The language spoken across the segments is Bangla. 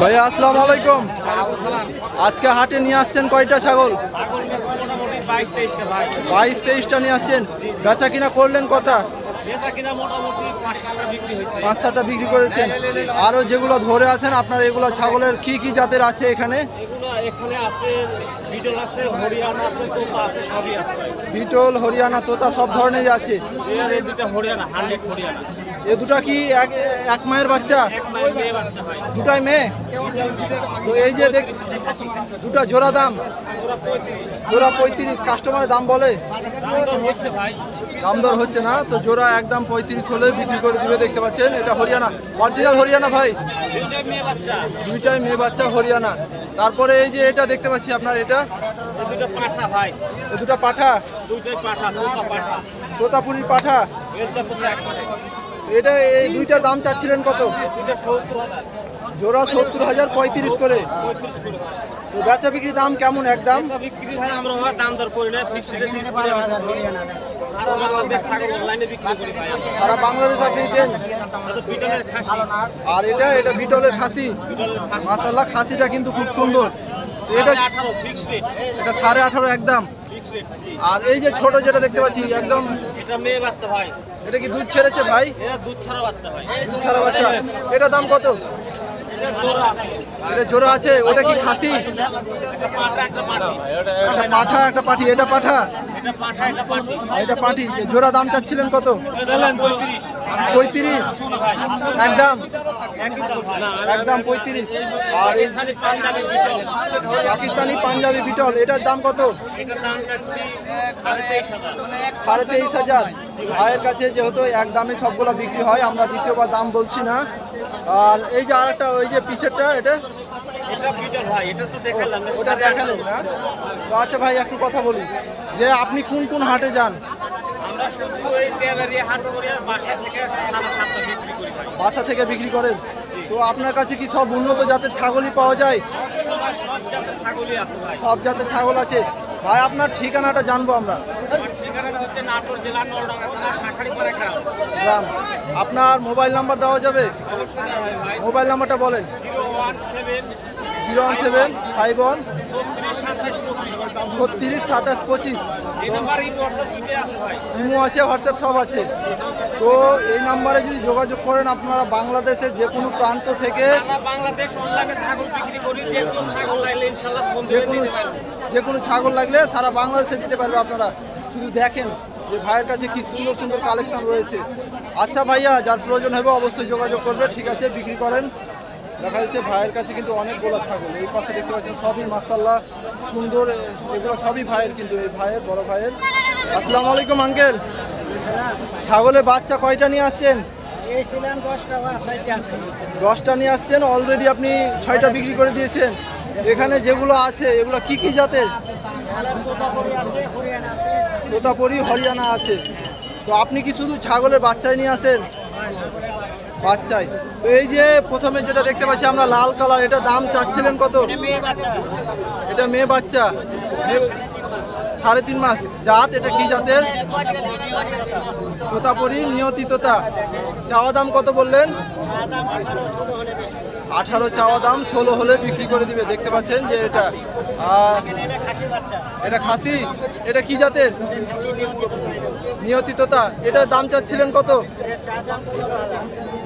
ভাইয়া, আসসালামু আলাইকুম। আজকে হাটে নিয়ে আসছেন কয়টা ছাগল? বাইশ, তেইশটা নিয়ে আসছেন। বেচা কিনা করলেন কটা? পাঁচ সাতটা বিক্রি করেছেন। আরও যেগুলো ধরে আছেন, আপনার এগুলো ছাগলের কি কি জাতের আছে এখানে? বিটল, হরিয়ানা, তোতা, সব ধরনেরই আছে। এ দুটা কি এক এক মায়ের বাচ্চা? দুটাই মেয়ে? তো এই যে দেখ দুটা জোড়া দাম। জোড়া পঁয়ত্রিশ কাস্টমারের দাম বলে। দাম দর হচ্ছে না তো জোড়া একদম পঁয়ত্রিশ হলে বিক্রি করে দিবে দেখতে পাচ্ছেন। এটা হরিয়ানা। অরিজিনাল হরিয়ানা ভাই? দুইটাই মেয়ে বাচ্চা হরিয়ানা। তারপরে এই যে এটা দেখতে পাচ্ছি আপনার এটা? দুটো পাঠা? ভাই দুটা পাঠা। দুইটাই পাঠা? পাঠা তোতাপুরির পাঠা। এটা এই দুইটার দাম চাচ্ছিলেন কত? দুইটা জোড়া সত্তর হাজার পঁয়ত্রিশ করে। বেচা বিক্রি দাম কেমন একদম সারা বাংলাদেশ আপনি দেন। আর এটা এটা বিটলের খাসি। মাসাল্লাহ খাসিটা কিন্তু খুব সুন্দর। এটা সাড়ে আঠারো একদম আর এই যে ছোট যেটা দেখতে পাচ্ছি একদম এটা মেয়ে বাচ্চা ভাই। এটা কি দুধ ছেড়েছে ভাই? এটা দুধ ছাড়া বাচ্চা ভাই। দুধ ছাড়া বাচ্চা। এটা দাম কত? এটা জোড়া আছে। ওটা কি খাসি? পাঠা একটা পাঠি। একটা পাঠা একটা পাঠি এটা পাঠা? এটা পাঠি জোড়া দাম চাচ্ছিলেন কত? পঁয়ত্রিশ। পঁয়ত্রিশ। একদম। একদম পঁয়ত্রিশ। আর পাকিস্তানি পাঞ্জাবি বিটল, এটার দাম কত? সাড়ে তেইশ হাজার। ভাইয়ের কাছে যেহেতু এক দামে সবগুলো বিক্রি হয়, আমরা দ্বিতীয়বার দাম বলছি না। আর এই যে আরেকটা, ওই যে পিসেরটা, এটা? ওটা দেখালেন না। তো আচ্ছা ভাই, একটু কথা বলি। যে আপনি কোন কোন হাটে যান? বাসা থেকে বিক্রি করেন? তো আপনার কাছে কি সব উন্নত জাতের ছাগলই পাওয়া যায়? সব জাতের ছাগল আছে। ভাই, আপনার ঠিকানাটা জানব আমরা। গ্রাম। আপনার মোবাইল নাম্বার দেওয়া যাবে? মোবাইল নাম্বারটা বলেন। Zero one seven, five one. ছত্রিশ সাতাশ পঁচিশ। ইমো আছে হোয়াটসঅ্যাপ সব আছে। তো এই নাম্বারে যদি যোগাযোগ করেন আপনারা বাংলাদেশের যে কোনো প্রান্ত থেকে বাংলাদেশ অনলাইনে ছাগল বিক্রি করি যে কোনো যে কোনো ছাগল লাগলে সারা বাংলাদেশে দিতে পারবে আপনারা। শুধু দেখেন যে ভাইয়ের কাছে কি সুন্দর সুন্দর কালেকশন রয়েছে। আচ্ছা ভাইয়া যার প্রয়োজন হবে অবশ্যই যোগাযোগ করবে। ঠিক আছে বিক্রি করেন। দেখা যাচ্ছে ভাইয়ের কাছে কিন্তু অনেকগুলো ছাগল। এই পাশে দেখতে পাচ্ছেন সবই মাসাল্লাহ সুন্দর এগুলো সবই ভাইয়ের কিন্তু, এই ভাইয়ের, বড় ভাইয়ের। আসসালামু আলাইকুম, আঙ্কেল। ছাগলের বাচ্চা কয়টা নিয়ে আসছেন? দশটা নিয়ে আসছেন অলরেডি আপনি ছয়টা বিক্রি করে দিয়েছেন। এখানে যেগুলো আছে, এগুলো কি কি জাতের? তোতাপুরি, হরিয়ানা আছে। তো আপনি কি শুধু ছাগলের বাচ্চাই নিয়ে আসেন? বাচ্চাই। তো এই যে প্রথমে যেটা দেখতে পাচ্ছি আমরা লাল কালার এটা দাম চাচ্ছিলেন কত? এটা মেয়ে বাচ্চা। সাড়ে তিন মাস। জাত এটা কি জাতের? তোতাপুরি নিয়তি তোতা। চাওয়া দাম কত বললেন? আঠারো চাওয়া দাম ষোলো হলে বিক্রি করে দিবে। দেখতে পাচ্ছেন যে এটা এটা খাসি। এটা কি জাতের? নিয়তি তোতা। এটা দাম চাচ্ছিলেন কত?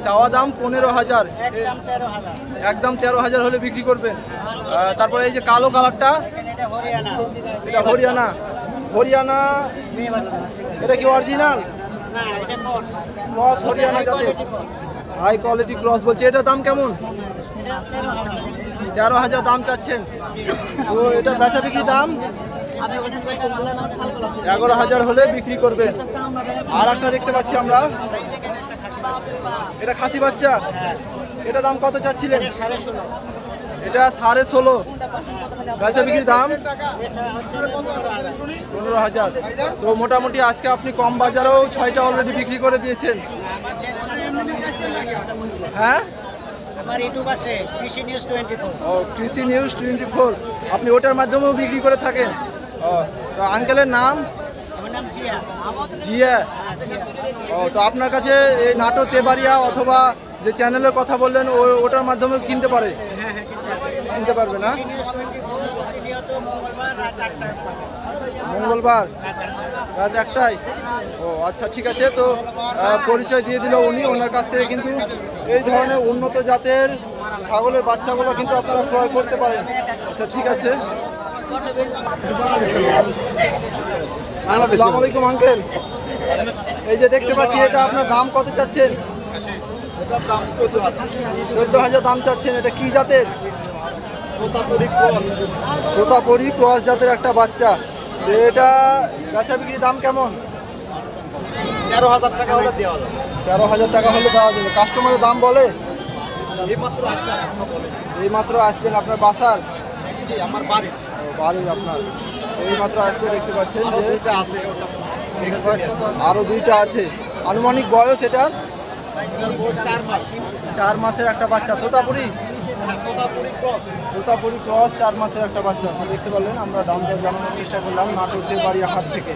চাওয়া দাম পনেরো হাজার। একদম তেরো হাজার। হলে বিক্রি করবেন। তারপরে এই যে কালো কালারটা এটা হরিয়ানা। হরিয়ানা। এটা কি অরিজিনাল? ক্রস হরিয়ানা জাতের। হাই কোয়ালিটি ক্রস বলছে। এটা দাম কেমন? তেরো হাজার। দাম চাচ্ছেন। তো এটা বেচা বিক্রি দাম? এগারো হাজার হলে বিক্রি করবেন। আর একটা দেখতে পাচ্ছি আমরা। এটা খাসি বাচ্চা? এটা দাম কত চাচ্ছিলেন? এটা সাড়ে ষোলো। বেচা বিক্রি দাম? পনেরো হাজার। তো মোটামুটি আজকে আপনি কম বাজারেও ছয়টা অলরেডি বিক্রি করে দিয়েছেন। হ্যাঁ? কৃষি নিউজ টোয়েন্টি ফোর ও কৃষি নিউজ টোয়েন্টি ফোর আপনি ওটার মাধ্যমেও বিক্রি করে থাকেন? ও তো আঙ্কেলের নাম? জিয়া। ও তো আপনার কাছে এই নাটো তেবাড়িয়া অথবা যে চ্যানেলের কথা বললেন ওটার মাধ্যমে কিনতে পারে? কিনতে পারবে না? মঙ্গলবার রাত একটায়? ও আচ্ছা ঠিক আছে তো পরিচয় দিয়ে দিল উনি ওনার কাছ থেকে কিন্তু এই ধরনের উন্নত জাতের ছাগলের বাচ্চাগুলো কিন্তু আপনারা ক্রয় করতে পারেন। আচ্ছা ঠিক আছে। আসসালামু আলাইকুম আঙ্কেল। এই যে দেখতে পাচ্ছি এটা আপনার দাম কত চাচ্ছেন? চোদ্দ হাজার দাম চাচ্ছেন এটা কি জাতের? প্রতাপরি ক্রস। জাতের একটা বাচ্চা। এটা বেচা বিক্রির দাম কেমন? তেরো হাজার টাকা হলে দেওয়া যাবে। তেরো হাজার টাকা হলে দেওয়া যাবে। কাস্টমারের দাম বলে? এইমাত্র আসলে কথা বলে এই মাত্র আসলেন আপনার বাসার? জি আমার বাড়ি বাড়ির আপনার। এই মাত্র আসলে দেখতে পাচ্ছেন যে আছে ওটা। আরও দুইটা আছে। আনুমানিক বয়স এটার চার মাসের একটা বাচ্চা। তোতাপুরি? হ্যাঁ তোতাপুরি ক্রস চার মাসের একটা বাচ্চা। দেখতে পারলেন আমরা দাম দর জানানোর চেষ্টা করলাম নাটোরদের বাড়ি হাট থেকে।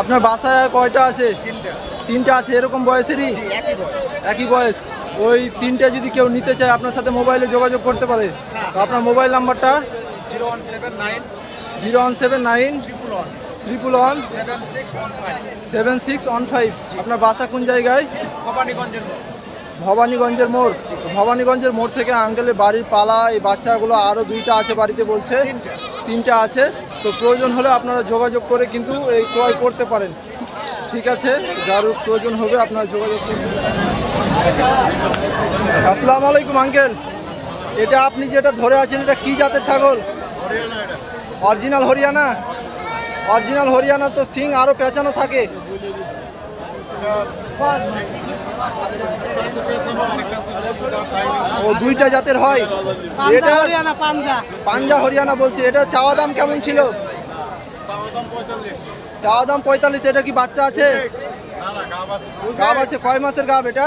আপনার বাসায় কয়টা আছে? তিনটা। তিনটা আছে এরকম বয়সেরই? একই বয়স। একই বয়স। ওই তিনটে যদি কেউ নিতে চায় আপনার সাথে মোবাইলে যোগাযোগ করতে পারে। তো আপনার মোবাইল নাম্বারটা? Zero one seven nine zero one seven nine triple one. Seven six one five. আপনার বাসা কোন জায়গায়? কোপানীগঞ্জের মোড়। ভবানীগঞ্জের মোড়। ভবানীগঞ্জের মোড় থেকে আঙ্কেলের বাড়ির পালা এই বাচ্চাগুলো আরও দুইটা আছে বাড়িতে বলছে। তিনটা। তিনটা আছে। তো প্রয়োজন হলে আপনারা যোগাযোগ করে কিন্তু এই ক্রয় করতে পারেন। ঠিক আছে? যার প্রয়োজন হবে আপনারা যোগাযোগ করবেন আসসালামু আলাইকুম আঙ্কেল। এটা আপনি যেটা ধরে আছেন এটা কি জাতের ছাগল? অরিজিনাল হরিয়ানা। অরিজিনাল হরিয়ানা তো সিং আরও পেঁচানো থাকে। ও দুইটা জাতের হয়। এটা হরিয়ানা পাঞ্জা। পাঞ্জা হরিয়ানা বলছি। এটা চাওয়া দাম কেমন ছিল? চাওয়া দাম পঁয়তাল্লিশ। এটা কি বাচ্চা আছে? গাব আছে। কয় মাসের গাব এটা?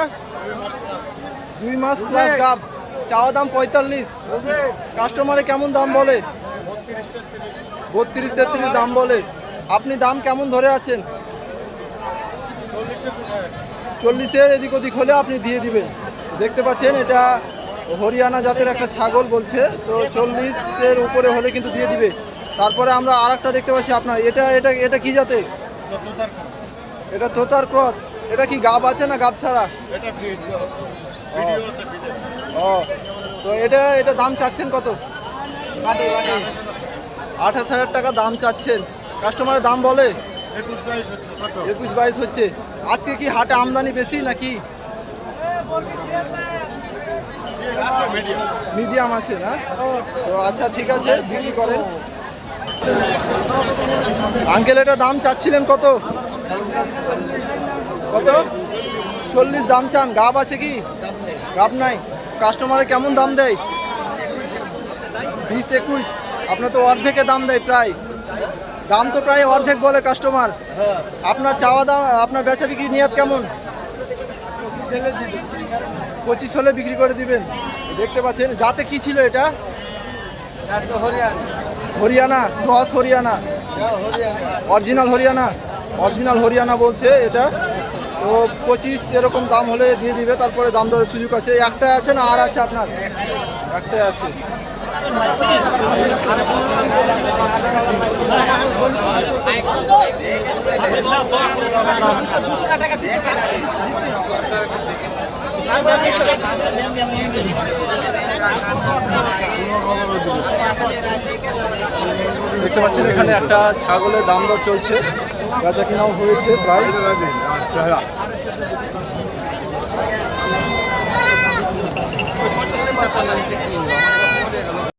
দুই মাস প্লাস গাব। চাওয়া দাম পঁয়তাল্লিশ। কাস্টমারে কেমন দাম বলে? বত্রিশ তেত্রিশ। দাম বলে। আপনি দাম কেমন ধরে আছেন? চল্লিশের এদিক ওদিক হলে আপনি দিয়ে দিবেন। দেখতে পাচ্ছেন এটা হরিয়ানা জাতের একটা ছাগল বলছে। তো চল্লিশের উপরে হলে কিন্তু দিয়ে দিবে। তারপরে আমরা আর একটা দেখতে পাচ্ছি আপনার। এটা এটা এটা কি জাতের? এটা তোতার ক্রস। এটা কি গাব আছে না গাব ছাড়া? ও। তো এটা এটা দাম চাচ্ছেন কত? আঠাশ হাজার টাকা দাম চাচ্ছেন। কাস্টমারের দাম বলে? একুশ বাইশ হচ্ছে একুশ বাইশ হচ্ছে। আজকে কি হাটে আমদানি বেশি নাকি? মিডিয়াম আছে না? তো আচ্ছা ঠিক আছে বিক্রি করেন। আঙ্কেল এটা দাম চাচ্ছিলেন কত? কত? চল্লিশ দাম চান। গাব আছে কি? গাব নাই। কাস্টমারে কেমন দাম দেয়? বিশ একুশ। আপনার তো অর্ধেকে দাম দেয় প্রায়। দাম তো প্রায় অর্ধেক বলে কাস্টমার আপনার চাওয়া দাম, আপনার বেচা বিক্রি নিয়াত কেমন? পঁচিশ হলে বিক্রি করে দিবেন। দেখতে পাচ্ছেন, যাতে কি ছিল এটা? Haryana, cross Haryana. Original Haryana. Original Haryana বলছে এটা। তো পঁচিশ এরকম দাম হলে দিয়ে দিবে, তারপরে দাম দরের সুযোগ আছে। একটা আছে না আর আছে আপনার? একটাই আছে। দেখতে পাচ্ছেন এখানে একটা ছাগলের দাম দর চলছে। বেচা কিনাও হয়েছে প্রায়।